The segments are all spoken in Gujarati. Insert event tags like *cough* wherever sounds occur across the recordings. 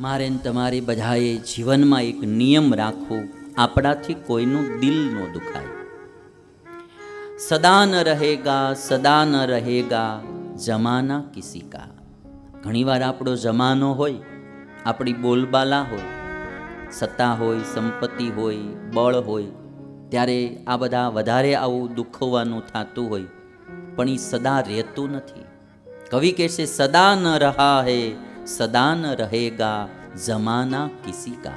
મારે તમારે બધાએ જીવનમાં એક નિયમ રાખવો આપણાથી કોઈનું દિલ ન દુખાય. સદા ન રહેગા, સદા ન રહેગા, જમાના કિસી કા ઘણીવાર આપણો જમાનો હોય, આપણી બોલબાલા હોય, સત્તા હોય, સંપત્તિ હોય, બળ હોય, ત્યારે આ બધા વધારે આવું દુખવવાનું થતું હોય, પણ એ સદા રહેતું નથી. કવિ કહેશે, સદા ન રહા હે સદા ન રહેગા જમાના કિસી કા.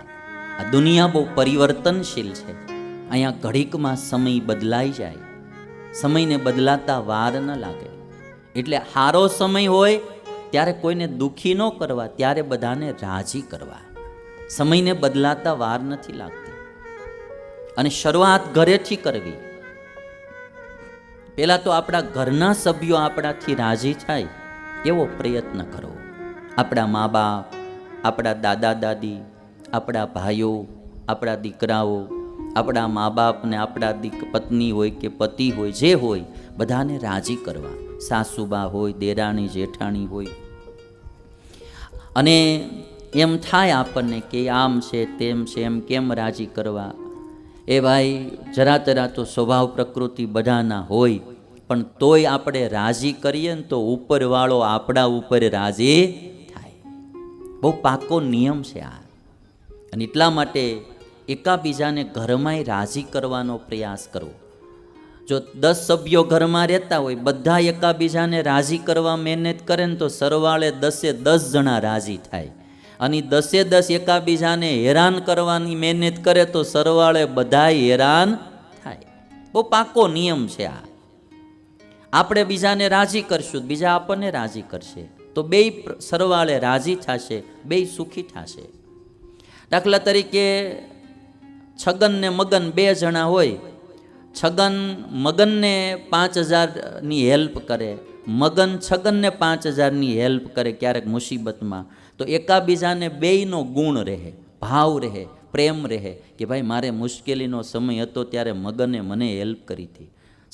આ દુનિયા બહુ પરિવર્તનશીલ છે. અહીંયા ઘડીકમાં સમય બદલાઈ જાય. સમયને બદલાતા વાર ન લાગે. એટલે હારો સમય હોય, ત્યારે કોઈને દુઃખી ન કરવા, ત્યારે બધાને રાજી કરવા. સમયને બદલાતા વાર નથી લાગતી. અને શરૂઆત ઘરેથી કરવી. પહેલાં તો આપણા ઘરના સભ્યો આપણાથી રાજી થાય એવો પ્રયત્ન કરવો. આપણા મા બાપ, આપણા દાદા દાદી, આપણા ભાઈઓ, આપણા દીકરાઓ, આપણા મા બાપને આપણા દીક પત્ની હોય કે પતિ હોય, જે હોય, બધાને રાજી કરવા. સાસુબા હોય, દેરાણી, જેઠાણી હોય. અને એમ થાય આપણને કે આમ છે, તેમ છે, એમ કેમ રાજી કરવા? એ ભાઈ, જરા તરા તો સ્વભાવ પ્રકૃતિ બધાના હોય, પણ તોય આપણે રાજી કરીએ ને તો ઉપરવાળો આપણા ઉપર રાજી બહુ પાકો નિયમ છે આ. અને એટલા માટે એકાબીજાને ઘરમાંય રાજી કરવાનો પ્રયાસ કરવો. જો દસ સભ્યો ઘરમાં રહેતા હોય, બધા એકાબીજાને રાજી કરવા મહેનત કરે ને તો સરવાળે દસે દસ જણા રાજી થાય. અને દસે દસ એકાબીજાને હેરાન કરવાની મહેનત કરે તો સરવાળે બધા હેરાન થાય. બહુ પાકો નિયમ છે આ. આપણે બીજાને રાજી કરશું, બીજા આપણને રાજી કરશે. તો પ્ર- સરવાળે રાજી થશે, બેય સુખી થશે. દાખલા તરીકે, છગન ને મગન બે જણા હોય, છગન મગનને પાંચ હજારની હેલ્પ કરે, મગન છગનને પાંચ હજારની હેલ્પ કરે ક્યારેક મુસીબતમાં, તો એકાબીજાને બેયનો ગુણ રહે, ભાવ રહે, પ્રેમ રહે કે ભાઈ મારે મુશ્કેલીનો સમય હતો ત્યારે મગને મને હેલ્પ કરી હતી.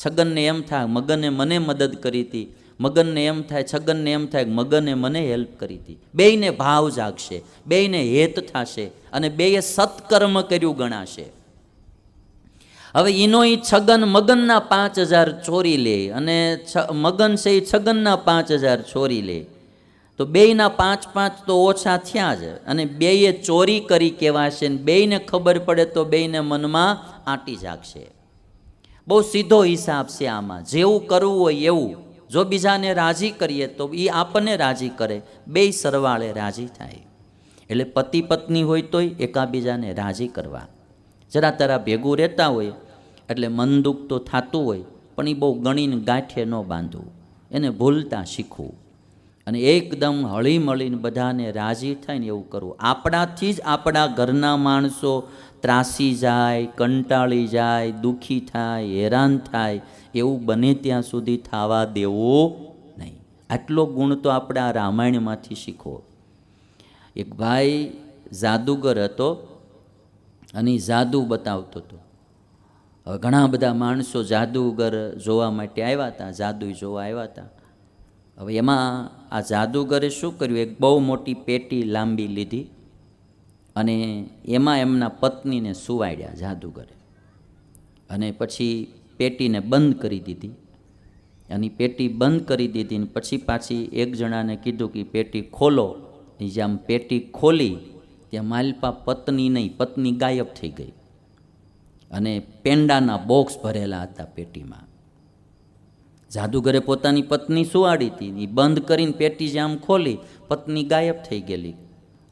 છગનને એમ થાય મગને મને મદદ કરી હતી. મગનને એમ થાય, છગનને એમ થાય મગને મને હેલ્પ કરી હતી. બેયને ભાવ જાગશે, બેયને હેત થશે અને બેયે સત્કર્મ કર્યું ગણાશે. હવે એનો એ છગન મગનના પાંચ હજાર ચોરી લે અને મગન છે એ છગનના પાંચ હજાર ચોરી લે. તો બેયના પાંચ પાંચ તો ઓછા થયા જ અને બેયે ચોરી કરી કહેવાશે ને બેયને ખબર પડે તો બેયને મનમાં આંટી જાગશે. બહુ સીધો હિસાબ છે આમાં. જેવું કરવું હોય એવું. જો બીજાને રાજી કરીએ તો એ આપણને રાજી કરે. બેય સરવાળે રાજી થાય. એટલે પતિ પત્ની હોય તોય એકાબીજાને રાજી કરવા. જરા તરા ભેગું રહેતા હોય, એટલે મન દુઃખ તો થતું હોય, પણ એ બહુ ગણીને ગાંઠે ન બાંધવું. એને ભૂલતા શીખવું. અને એકદમ હળી મળીને બધાને રાજી થાય ને એવું કરવું. આપણાથી જ આપણા ઘરના માણસો ત્રાસી જાય, કંટાળી જાય, દુઃખી થાય, હેરાન થાય, એવું બને ત્યાં સુધી થવા દેવું નહીં. આટલો ગુણ તો આપણે આ રામાયણમાંથી શીખવો. એક ભાઈ જાદુગર હતો અને જાદુ બતાવતો હતો. ઘણા બધા માણસો જાદુગર જોવા માટે આવ્યા હતા જાદુ જોવા આવ્યા હતા. હવે એમાં આ જાદુગરે શું કર્યું? એક બહુ મોટી પેટી લાંબી લીધી. અને એમાં એમના પત્નીને સુવાડ્યા જાદુગરે. અને પછી પેટીને બંધ કરી દીધી. અને પેટી બંધ કરી દીધી પછી પાછી એક જણાને કીધું કે પેટી ખોલો. એ જેમ પેટી ખોલી, ત્યાં માલપા પત્ની નહીં, પત્ની ગાયબ થઈ ગઈ. અને પેંડાના બોક્સ ભરેલા હતા પેટીમાં. જાદુગરે પોતાની પત્ની સુવાડી હતી. એ બંધ કરીને પેટી જે આમ ખોલી, પત્ની ગાયબ થઈ ગયેલી.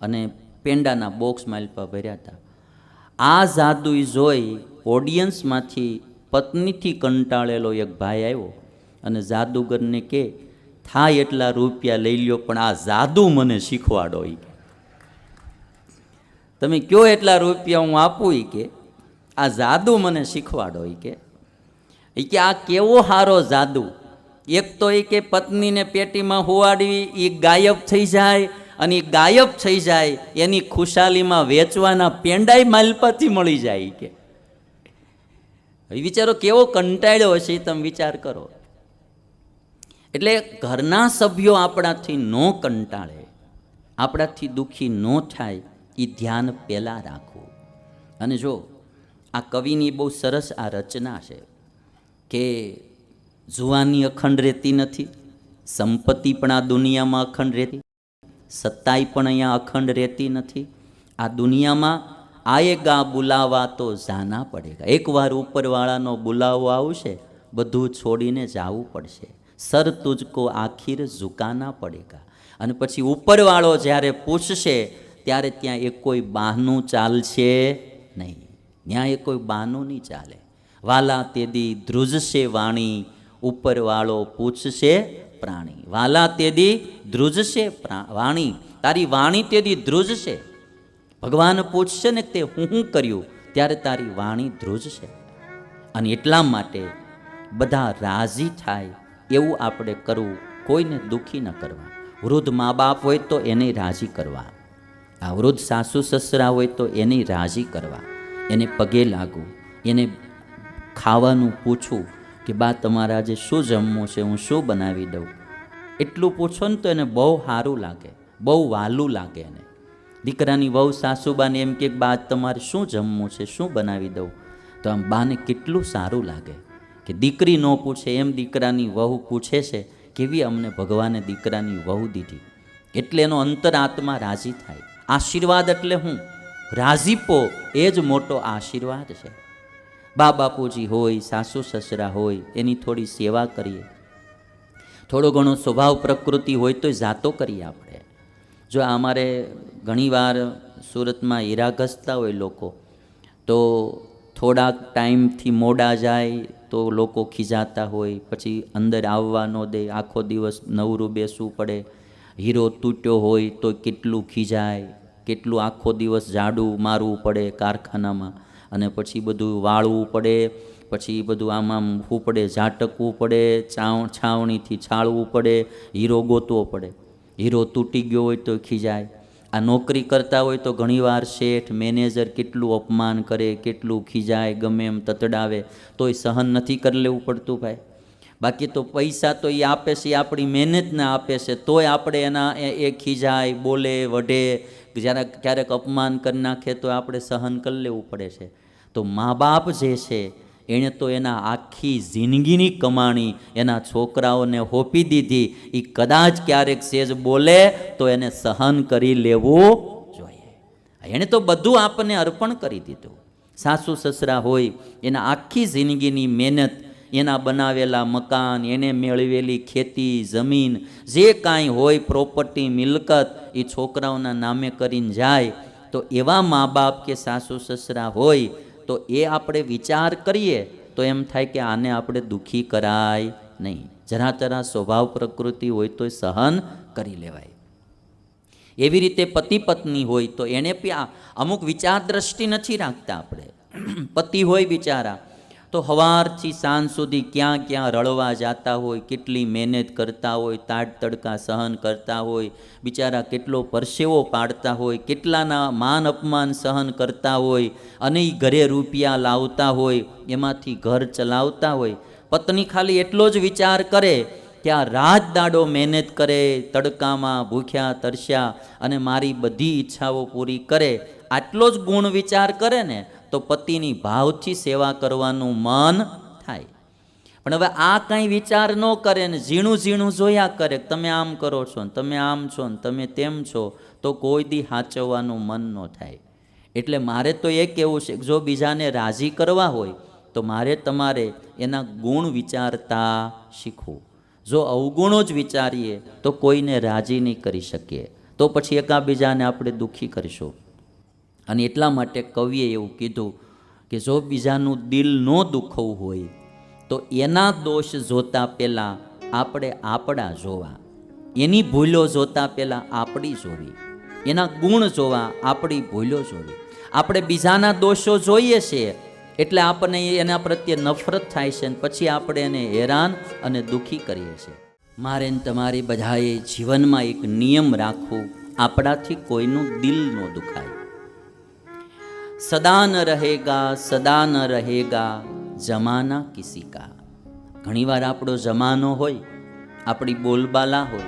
અને પેંડાના બોક્સ માલપા ભર્યા હતા. આ જાદુ જોઈ ઓડિયન્સમાંથી પત્નીથી કંટાળેલો એક ભાઈ આવ્યો અને જાદુગરને કે, થાય એટલા રૂપિયા લઈ લ્યો, પણ આ જાદુ મને શીખવાડો એ તમે કયો એટલા રૂપિયા હું આપું એ કે? આ જાદુ મને શીખવાડો એ કે. એ કે આ કેવો સારો જાદુ? એક તો એ કે પત્નીને પેટીમાં હુવાડવી એ ગાયબ થઈ જાય અને ગાયબ થઈ જાય, એની ખુશાલીમાં વેચવાના પેંડાય માલપાથી મળી જાય કે. વિચારો કેવો કંટાળ્યો હશે તમે વિચાર કરો. એટલે ઘરના સભ્યો આપણાથી ન કંટાળે, આપણાથી દુઃખી ન થાય, એ ધ્યાન પહેલાં રાખવું. અને જો આ કવિની બહુ સરસ આ રચના છે કે જુવાની અખંડ રહેતી નથી, સંપત્તિ પણ આ દુનિયામાં અખંડ રહેતી સત્તાઈ પણ અહીંયા અખંડ રહેતી નથી. આ દુનિયામાં આયેગા બુલાવા તો જાના પડેગા. એકવાર ઉપરવાળાનો બુલાવો આવશે, બધું છોડીને જવું પડશે. સર તુજકો આખીર ઝુકાના પડેગા. અને પછી ઉપરવાળો જ્યારે પૂછશે, ત્યારે ત્યાં એ કોઈ બહાનું ચાલશે નહીં. ત્યાં એ કોઈ બહાનું નહીં ચાલે. વાલા તેદી ધ્રુજશે વાણી, ઉપરવાળો પૂછશે પ્રાણી. વાલા તેદી ધ્રુજશે વાણી. તારી વાણી તેદી ધ્રુજશે. ભગવાન પૂછશે ને તે હું શું કર્યું, ત્યારે તારી વાણી ધ્રુજશે. અને એટલા માટે બધા રાજી થાય એવું આપણે કરવું કોઈને દુઃખી ન કરવા. વૃદ્ધ મા બાપ હોય તો એને રાજી કરવા. આ વૃદ્ધ સાસુ સસરા હોય તો એને રાજી કરવા. એને પગે લાગવું. એને ખાવાનું પૂછવું. કે બા, તમારે આજે શું જમવું છે, હું શું બનાવી દઉં? એટલું પૂછો ને તો એને બહુ સારું લાગે, બહુ વાલું લાગે એને. દીકરાની વહુ સાસુબાને એમ કે, બા, તમારે શું જમવું છે, શું બનાવી દઉં? તો આમ બાને કેટલું સારું લાગે કે દીકરી ન પૂછે, એમ દીકરાની વહુ પૂછે છે, કેવી અમને ભગવાને દીકરાની વહુ દીધી? એટલે એનો અંતરાત્મા રાજી થાય. આશીર્વાદ એટલે હું? રાજીપો એ જ મોટો આશીર્વાદ છે. બા બાપુજી હોય, સાસુ સસરા હોય, એની થોડી સેવા કરીએ. થોડો ઘણો સ્વભાવ પ્રકૃતિ હોય તો જાતો કરીએ આપણે. જો અમારે ઘણીવાર સુરતમાં હીરા ઘસતા હોય લોકો, તો થોડાક ટાઈમથી મોડા જાય તો લોકો ખીજાતા હોય, પછી અંદર આવવા ન દે, આખો દિવસ નવરું બેસવું પડે. હીરો તૂટ્યો હોય તો કેટલું ખીજાય, કેટલું આખો દિવસ જાડું મારવું પડે કારખાનામાં. અને પછી બધું વાળવું પડે, પછી બધું આમ આમ મૂકવું પડે, ઝાટકવું પડે, ચાવ, છાવણીથી છાળવું પડે, હીરો ગોતવો પડે. હીરો તૂટી ગયો હોય તો ખીજાય. આ નોકરી કરતા હોય તો ઘણીવાર શેઠ, મેનેજર કેટલું અપમાન કરે, કેટલું ખીજાય, ગમે એમ તતડાવે, તોય સહન નથી કરી લેવું પડતું ભાઈ. બાકી તો પૈસા તો એ આપે છે એ આપણી મહેનતને આપે છે, તોય આપણે એના એ એ ખીજાય, બોલે, વઢે જ્યારે ક્યારેક અપમાન કરી નાખે તો આપણે સહન કરી લેવું પડે છે. તો મા બાપ જે છે, એણે તો એના આખી જિંદગીની કમાણી એના છોકરાઓને હોપી દીધી. એ કદાચ ક્યારેક સેજ બોલે તો એને સહન કરી લેવું જોઈએ. એણે તો બધું આપણને અર્પણ કરી દીધું. સાસુ સસરા હોય, એના આખી જિંદગીની મહેનત એના બનાવેલા મકાન, એને મેળવેલી ખેતી, જમીન, જે કાંઈ હોય પ્રોપર્ટી મિલકત, એ છોકરાઓના નામે કરીને જાય, તો એવા મા બાપ કે સાસુ સસરા હોય, તો એ આપણે વિચાર કરીએ, તો એમ થાય કે આને આપણે દુઃખી કરાય નહીં. જરા તરા સ્વભાવ પ્રકૃતિ હોય તો સહન કરી લેવાય. એવી રીતે પતિ પત્ની હોય તો એને અમુક વિચાર દ્રષ્ટિ નથી રાખતા આપણે. *clears throat* પતિ હોય બિચારા તો સવારથી સાંજ સુધી ક્યાં ક્યાં રળવા જતા હોય, કેટલી મહેનત કરતા હોય તાડ તડકા સહન કરતા હોય, બિચારા કેટલો પરસેવો પાડતા હોય, કેટલાના માન અપમાન સહન કરતા હોય, અને ઘરે રૂપિયા લાવતા હોય, એમાંથી ઘર ચલાવતા હોય. પત્ની ખાલી એટલો જ વિચાર કરે કે આ રાત દાડો મહેનત કરે, તડકામાં ભૂખ્યા, તરસ્યા, અને મારી બધી ઈચ્છાઓ પૂરી કરે. આટલો જ ગુણ વિચાર કરે ને તો પતિની ભાવથી સેવા કરવાનું મન થાય. પણ હવે આ કાંઈ વિચાર ન કરે ને ઝીણું ઝીણું જોયા કરે તમે આમ કરો છો ને તમે આમ છો ને તમે તેમ છો, તો કોઈ દી હાચવવાનું મન ન થાય. એટલે મારે તો એ કહેવું છે જો બીજાને રાજી કરવા હોય, તો મારે તમારે એના ગુણ વિચારતા શીખવું. જો અવગુણો જ વિચારીએ, તો કોઈને રાજી નહીં કરી શકીએ. તો પછી એકાબીજાને આપણે દુઃખી કરીશું. અને એટલા માટે કવિએ એવું કીધું કે જો બીજાનું દિલ ન દુખવું હોય, તો એના દોષ જોતા પહેલાં આપણે આપણા જોવા. એની ભૂલો જોતા પહેલાં આપણી જોવી. એના ગુણ જોવા આપણી ભૂલો જોવી. આપણે બીજાના દોષો જોઈએ છીએ એટલે આપણને એના પ્રત્યે નફરત થાય છે પછી આપણે એને હેરાન અને દુઃખી કરીએ છીએ. મારે તમારે બધાએ જીવનમાં એક નિયમ રાખવો. આપણાથી કોઈનું દિલ ન દુખાય. સદા ન રહેગા સદા ન રહેગા જમાના કિસી કા ઘણીવાર આપણો જમાનો હોય, આપણી બોલબાલા હોય,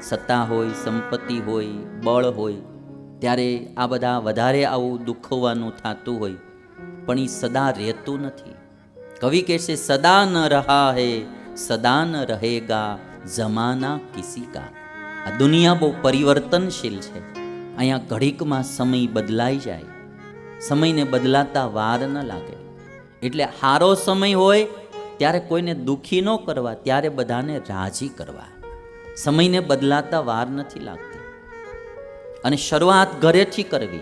સત્તા હોય, સંપત્તિ હોય, બળ હોય, ત્યારે આ બધા વધારે આવું દુખવાનું થતું હોય, પણ એ સદા રહેતું નથી. કવિ કહે છે, સદા ન રહા હે, સદા ન રહેગા જમાના કિસી કા. આ દુનિયા બહુ પરિવર્તનશીલ છે. અહીંયા ઘડીકમાં સમય બદલાઈ જાય. સમયને બદલાતા વાર ન લાગે. એટલે હારો સમય હોય, ત્યારે કોઈને દુઃખી ન કરવા, ત્યારે બધાને રાજી કરવા. સમયને બદલાતા વાર નથી લાગતી. અને શરૂઆત ઘરેથી કરવી.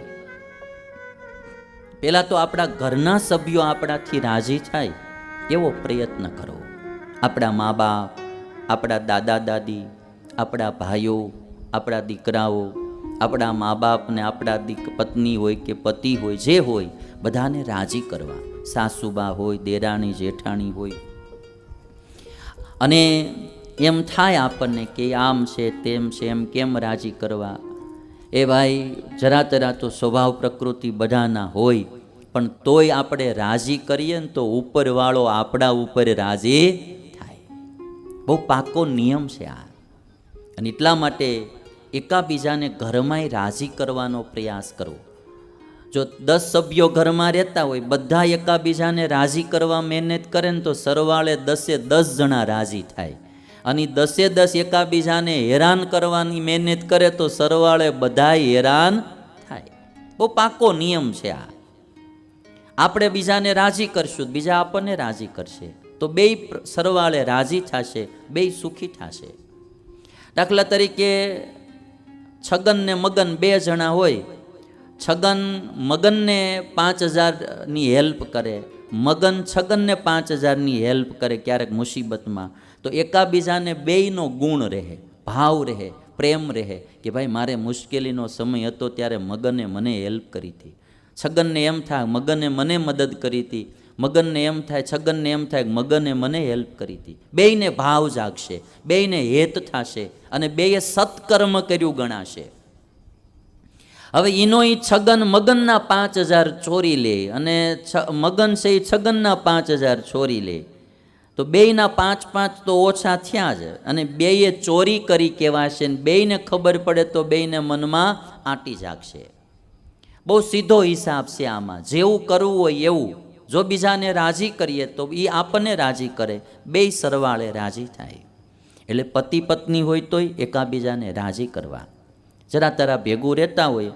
પહેલાં તો આપણા ઘરના સભ્યો આપણાથી રાજી થાય, એવો પ્રયત્ન કરો આપણા મા બાપ, આપણા દાદા દાદી, આપણા ભાઈઓ, આપણા દીકરાઓ આપણા મા બાપને આપણા દીક, પત્ની હોય કે પતિ હોય, જે હોય, બધાને રાજી કરવા. સાસુબા હોય, દેરાણી, જેઠાણી હોય. અને એમ થાય આપણને કે આમ છે, તેમ છે, એમ કેમ રાજી કરવા? એ ભાઈ, જરા તરા તો સ્વભાવ પ્રકૃતિ બધાના હોય, પણ તોય આપણે રાજી કરીએ ને તો ઉપરવાળો આપણા ઉપર રાજી થાય. બહુ પાકો નિયમ છે આ. અને એટલા માટે એકાબીજાને ઘરમાંય રાજી કરવાનો પ્રયાસ કરવો. જો દસ સભ્યો ઘરમાં રહેતા હોય, બધા એકાબીજાને રાજી કરવા મહેનત કરે ને તો સરવાળે દસે દસ જણા રાજી થાય. અને દસે દસ એકાબીજાને હેરાન કરવાની મહેનત કરે તો સરવાળે બધાય હેરાન થાય. બહુ પાકો નિયમ છે આ. આપણે બીજાને રાજી કરશું, બીજા આપણને રાજી કરશે. તો બે સરવાળે રાજી થશે બે સુખી થશે. દાખલા તરીકે છગન ને મગન બે જણા હોય. છગન મગનને પાંચ હજારની હેલ્પ કરે. મગન છગનને પાંચ હજારની હેલ્પ કરે ક્યારેક મુસીબતમાં. તો એકાબીજાને બેયનો ગુણ રહે, ભાવ રહે, પ્રેમ રહે કે ભાઈ મારે મુશ્કેલીનો સમય હતો ત્યારે મગને મને હેલ્પ કરી હતી. છગનને એમ થાય મગને મને મદદ કરી હતી. મગનને એમ થાય, છગનને એમ થાય મગને મને હેલ્પ કરી હતી. બેયને ભાવ જાગશે, બેયને હેત થશે અને બેય સત્કર્મ કર્યું ગણાશે. હવે એનો એ છગન મગનના પાંચ હજાર ચોરી લે અને મગન છે એ છગનના પાંચ હજાર ચોરી લે. તો બેયના પાંચ પાંચ તો ઓછા થયા જ અને બેયે ચોરી કરી કહેવાશે ને બેયને ખબર પડે તો બેયને મનમાં આંટી જાગશે. બહુ સીધો હિસાબ છે આમાં. જેવું કરવું હોય એવું. જો બીજાને રાજી કરીએ તો એ આપણને રાજી કરે. બેય સરવાળે રાજી થાય. એટલે પતિ પત્ની હોય તોય એકાબીજાને રાજી કરવા. જરા તરા ભેગું રહેતા હોય,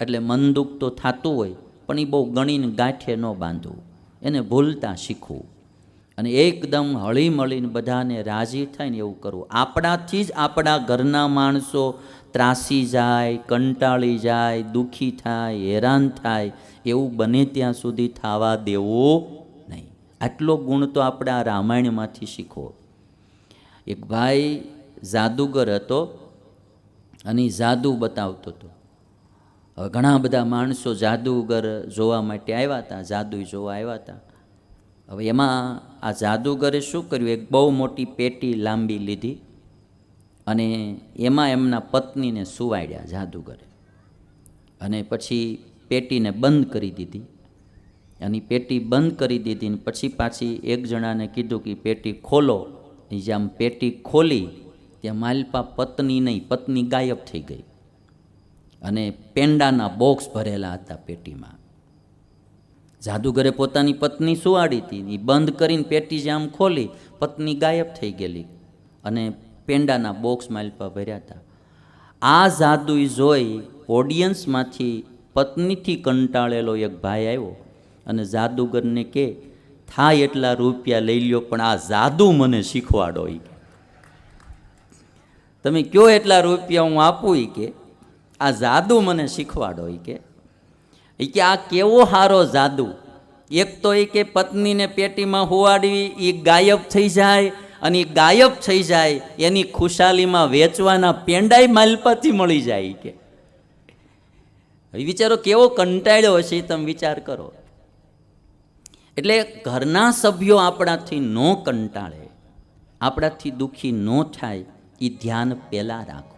એટલે મન દુઃખ તો થતું હોય, પણ એ બહુ ગણીને ગાંઠે ન બાંધવું. એને ભૂલતા શીખવું. અને એકદમ હળીમળીને બધાને રાજી થાય ને એવું કરવું. આપણાથી જ આપણા ઘરના માણસો ત્રાસી જાય, કંટાળી જાય, દુઃખી થાય, હેરાન થાય, એવું બને ત્યાં સુધી થવા દેવું નહીં. આટલો ગુણ તો આપણે આ રામાયણમાંથી શીખવો. એક ભાઈ જાદુગર હતો અને જાદુ બતાવતો હતો. હવે ઘણા બધા માણસો જાદુગર જોવા માટે આવ્યા હતા જાદુ જોવા આવ્યા હતા. હવે એમાં આ જાદુગરે શું કર્યું? એક બહુ મોટી પેટી લાંબી લીધી અને એમાં એમના પત્નીને સુવાડ્યા જાદુગરે. અને પછી પેટીને બંધ કરી દીધી. અને પેટી બંધ કરી દીધી ને પછી પાછી એક જણાને કીધું કે, પેટી ખોલો. એ જે પેટી ખોલી, ત્યાં માલપા પત્ની નહીં, પત્ની ગાયબ થઈ ગઈ. અને પેંડાના બોક્સ ભરેલા હતા પેટીમાં. જાદુગરે પોતાની પત્ની સુવાડી હતી. એ બંધ કરીને પેટી જે આમ ખોલી પત્ની ગાયબ થઈ ગયેલી અને પેંડાના બોક્સ માલપા ભર્યા હતા. આ જાદુ જોઈ ઓડિયન્સમાંથી પત્નીથી કંટાળેલો એક ભાઈ આવ્યો અને જાદુગરને કે, થાય એટલા રૂપિયા લઈ લ્યો, પણ આ જાદુ મને શીખવાડો કે તમે કયો એટલા રૂપિયા હું આપું એ કે? આ જાદુ મને શીખવાડો એ કે? ઈ કે આ કેવો હારો જાદુ? એક તો એ કે પત્નીને પેટીમાં હોવાડવી એ ગાયબ થઈ જાય અને એ ગાયબ થઈ જાય, એની ખુશાલીમાં વેચવાના પેંડાય માલપાથી મળી જાય કે. વિચારો કેવો કંટાળ્યો હશે તમે વિચાર કરો. એટલે ઘરના સભ્યો આપણાથી ન કંટાળે, આપણાથી દુઃખી ન થાય એ ધ્યાન પહેલાં રાખવું